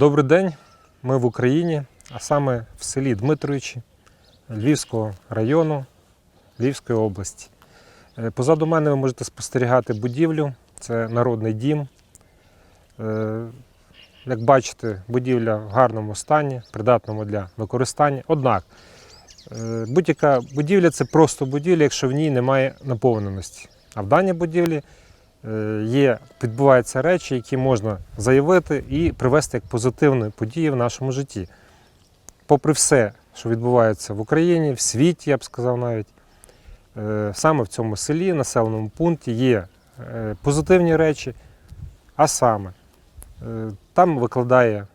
Добрий день. Ми в Україні, а саме в селі Дмитровичі Львівського району Львівської області. Е, Позаду мене ви можете спостерігати будівлю. Це народний дім. Е, Як бачите, будівля в гарному стані, придатному для використання. Однак, е, будь-яка будівля це просто будівля, якщо в ній немає наповненості. А в даній будівлі є, відбуваються речі, які можна заявити і привести як позитивні події в нашому житті. Попри все, що відбувається в Україні, в світі, я б сказав навіть, е, саме в цьому селі, населеному пункті є е, позитивні речі, а саме е, там викладає е,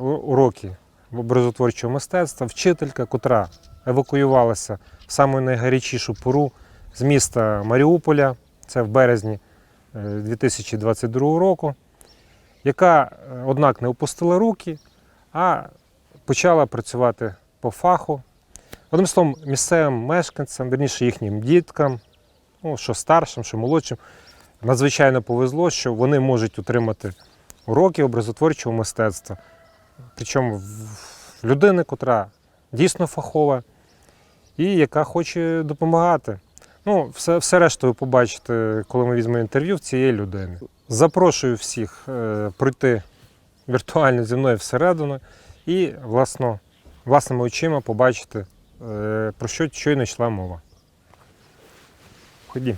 уроки образотворчого мистецтва вчителька, котра евакуювалася в найгарячішу пору з міста Маріуполя, це в березні е, 2022 року, яка, е, однак, не опустила руки, а почала працювати по фаху. Одним словом, місцевим мешканцям, верніше їхнім діткам, ну, що старшим, що молодшим, надзвичайно повезло, що вони можуть отримати уроки образотворчого мистецтва. Причому людини, котра дійсно фахова і яка хоче допомагати. Ну, все, все решту ви побачите, коли ми візьмемо інтерв'ю в цієї людини. Запрошую всіх е, пройти віртуально зі мною всередину і власно, власними очима побачити, е, про що щойно йшла мова. Ходім.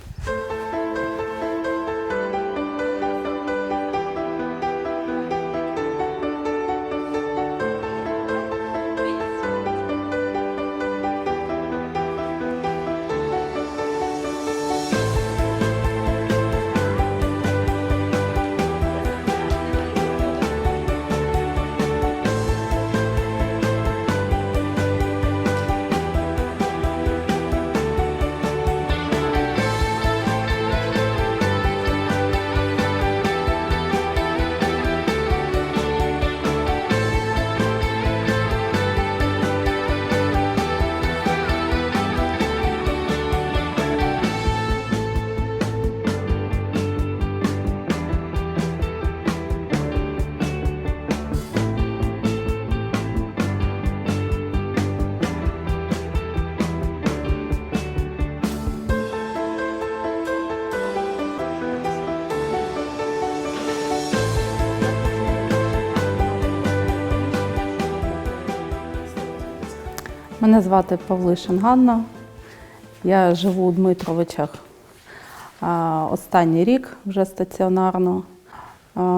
Мене звати Павлишин Ганна. Я живу у Дмитровичах останній рік вже стаціонарно.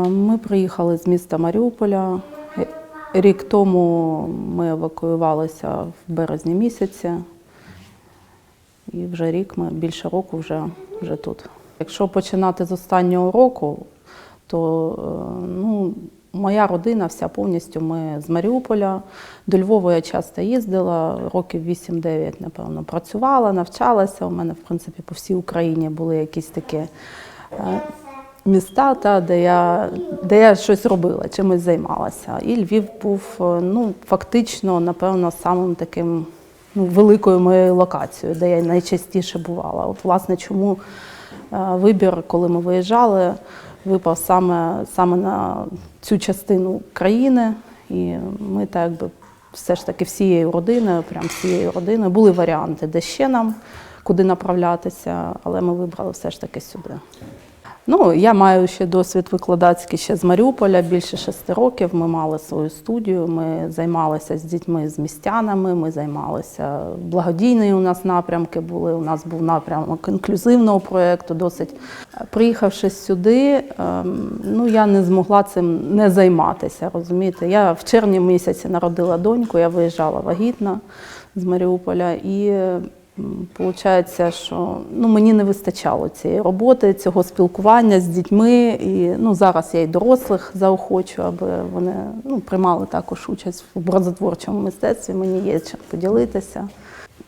Ми приїхали з міста Маріуполя. Рік тому ми евакуювалися в березні місяці. І вже рік ми більше року вже, вже тут. Якщо починати з останнього року, то е, ну, моя родина вся повністю ми з Маріуполя. До Львова я часто їздила, років 8-9, напевно, працювала, навчалася. У мене, в принципі, по всій Україні були якісь такі е, міста, та, де, я, де я щось робила, чимось займалася. І Львів був е, ну, фактично, напевно, самим таким ну, великою моєю локацією, де я найчастіше бувала. От, власне, чому е, вибір, коли ми виїжджали, випав саме, саме на цю частину країни. І ми так би все ж таки всією родиною, прям всією родиною, були варіанти, де ще нам куди направлятися, але ми вибрали все ж таки сюди. Ну, я маю ще досвід викладацький ще з Маріуполя, більше шести років. Ми мали свою студію, ми займалися з дітьми, з містянами, ми займалися благодійні у нас напрямки були. У нас був напрямок інклюзивного проєкту. Досить приїхавши сюди, ем, ну я не змогла цим не займатися. Розумієте, я в червні місяці народила доньку, я виїжджала вагітна з Маріуполя і. Получається, що ну, мені не вистачало цієї роботи, цього спілкування з дітьми. І ну, зараз я й дорослих заохочу, аби вони ну, приймали також участь в образотворчому мистецтві. Мені є чим поділитися.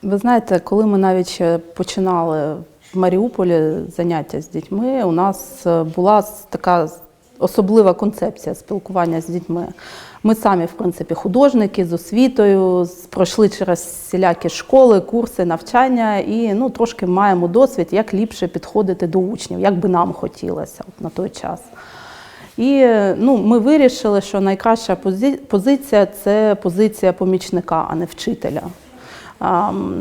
Ви знаєте, коли ми навіть ще починали в Маріуполі заняття з дітьми, у нас була така особлива концепція спілкування з дітьми. Ми самі, в принципі, художники з освітою, пройшли через всілякі школи, курси, навчання і ну, трошки маємо досвід, як ліпше підходити до учнів, як би нам хотілося от на той час. І ну, ми вирішили, що найкраща пози- позиція це позиція помічника, а не вчителя.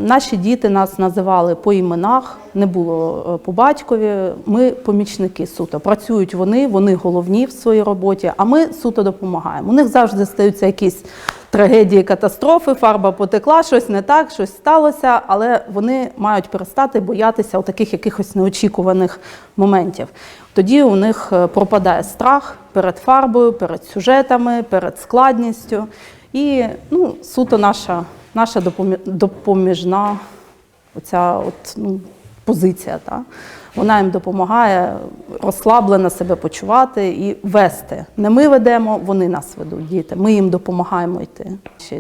Наші діти нас називали по іменах, не було е, по батькові. Ми помічники суто. Працюють вони, вони головні в своїй роботі, а ми суто допомагаємо. У них завжди стаються якісь трагедії, катастрофи, фарба потекла, щось не так, щось сталося, але вони мають перестати боятися таких якихось неочікуваних моментів. Тоді у них е, пропадає страх перед фарбою, перед сюжетами, перед складністю. І ну, суто наша, наша допомі- допоміжна оця от, ну, позиція. Та? Вона їм допомагає розслаблено себе почувати і вести. Не ми ведемо, вони нас ведуть, діти. Ми їм допомагаємо йти.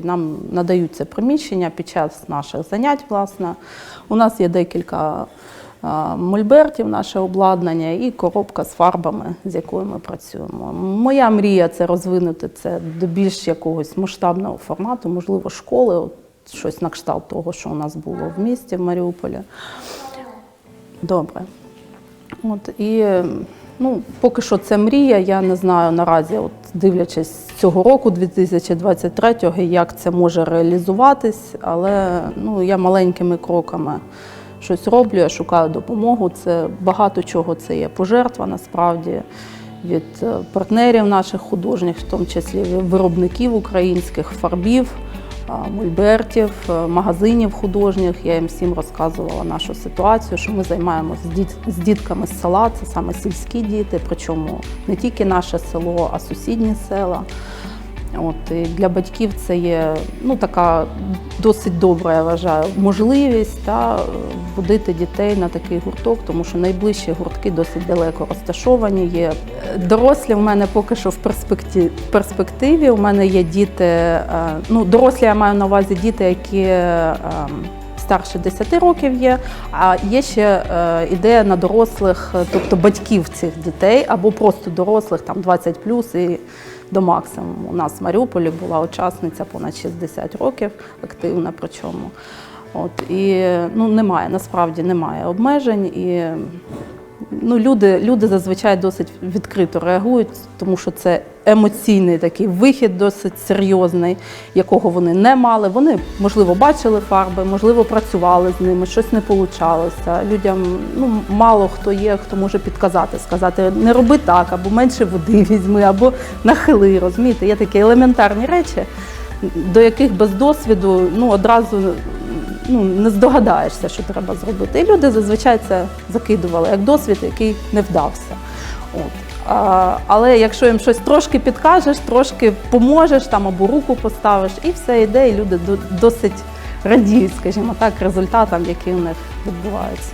Нам надаються приміщення під час наших занять. Власне. У нас є декілька мольбертів, наше обладнання і коробка з фарбами, з якою ми працюємо. Моя мрія це розвинути це до більш якогось масштабного формату, можливо, школи, от щось на кшталт того, що у нас було в місті в Маріуполі. Добре. От, і ну, поки що це мрія. Я не знаю наразі, от, дивлячись цього року, 2023-го, як це може реалізуватись, але ну, я маленькими кроками щось роблю, я шукаю допомогу. Це багато чого це є пожертва насправді. Від е, партнерів наших художніх, в тому числі виробників українських фарбів, мольбертів, е, магазинів художніх. Я їм всім розказувала нашу ситуацію, що ми займаємося з дітками з села, це саме сільські діти, причому не тільки наше село, а сусідні села. От, і для батьків це є ну, така досить добра, я вважаю, можливість та, водити дітей на такий гурток, тому що найближчі гуртки досить далеко розташовані. Є дорослі в мене поки що в перспективі. В перспективі. У мене є діти, е, ну, дорослі я маю на увазі діти, які. е, Старше 10 років є, а є ще е, ідея на дорослих, тобто батьків цих дітей, або просто дорослих, там 20 і до максимуму. У нас в Маріуполі була учасниця понад 60 років, активна причому. От, і ну, немає, насправді немає обмежень. І ну, люди, люди зазвичай досить відкрито реагують, тому що це емоційний такий вихід, досить серйозний, якого вони не мали. Вони, можливо, бачили фарби, можливо, працювали з ними, щось не получалося. Людям ну, мало хто є, хто може підказати, сказати, не роби так, або менше води візьми, або нахили. Розумієте, є такі елементарні речі, до яких без досвіду ну, одразу ну, не здогадаєшся, що треба зробити. І люди зазвичай це закидували як досвід, який не вдався. От. А, але якщо їм щось трошки підкажеш, трошки поможеш там або руку поставиш, і все йде, і люди досить радіють, скажімо так, результатам, які у них відбуваються.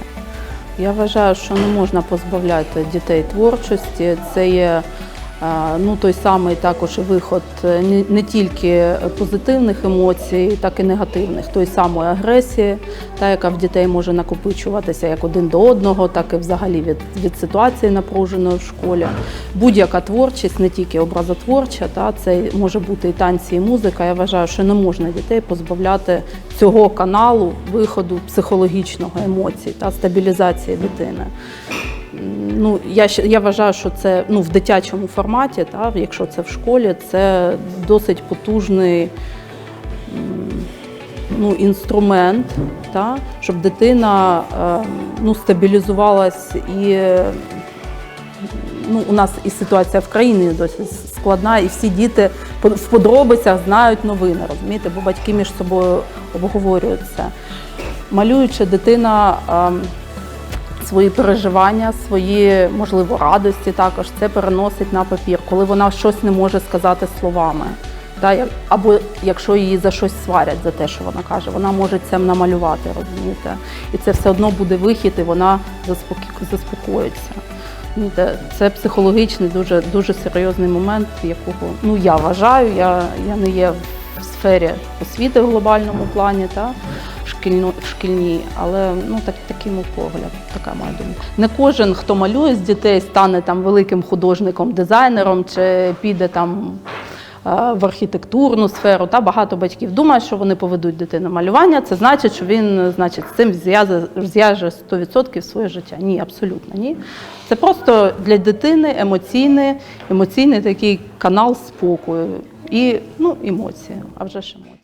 Я вважаю, що не можна позбавляти дітей творчості. Це є ну, той самий також виход е, не тільки позитивних емоцій, так і негативних, той самої агресії, та, яка в дітей може накопичуватися як один до одного, так і взагалі від, від ситуації напруженої в школі. Будь-яка творчість, не тільки образотворча, та, це може бути і танці, і музика. Я вважаю, що не можна дітей позбавляти цього каналу виходу психологічного емоцій та стабілізації дитини. Ну, я, я вважаю, що це ну, в дитячому форматі, та, якщо це в школі, це досить потужний ну, інструмент, та, щоб дитина е, ну, стабілізувалась і ну, у нас і ситуація в країні досить складна, і всі діти в подробицях знають новини, розумієте, бо батьки між собою обговорюють це. Малюючи дитина. Свої переживання, свої, можливо, радості також це переносить на папір, коли вона щось не може сказати словами. Як- або якщо її за щось сварять за те, що вона каже, вона може це намалювати, розумієте? І це все одно буде вихід, і вона заспокі- заспокоїться. Розумієте? Це психологічний, дуже, дуже серйозний момент, якого ну, я вважаю, я, я не є в сфері освіти в глобальному плані, та, шкільно, шкільній, але ну, так, такий мій погляд, така моя думка. Не кожен, хто малює з дітей, стане там великим художником, дизайнером чи піде там в архітектурну сферу. Та багато батьків думають, що вони поведуть дитину малювання. Це значить, що він значить, з цим зв'яже 100% своє життя. Ні, абсолютно ні. Це просто для дитини емоційний, емоційний такий канал спокою і ну, емоції, а вже ж емоції.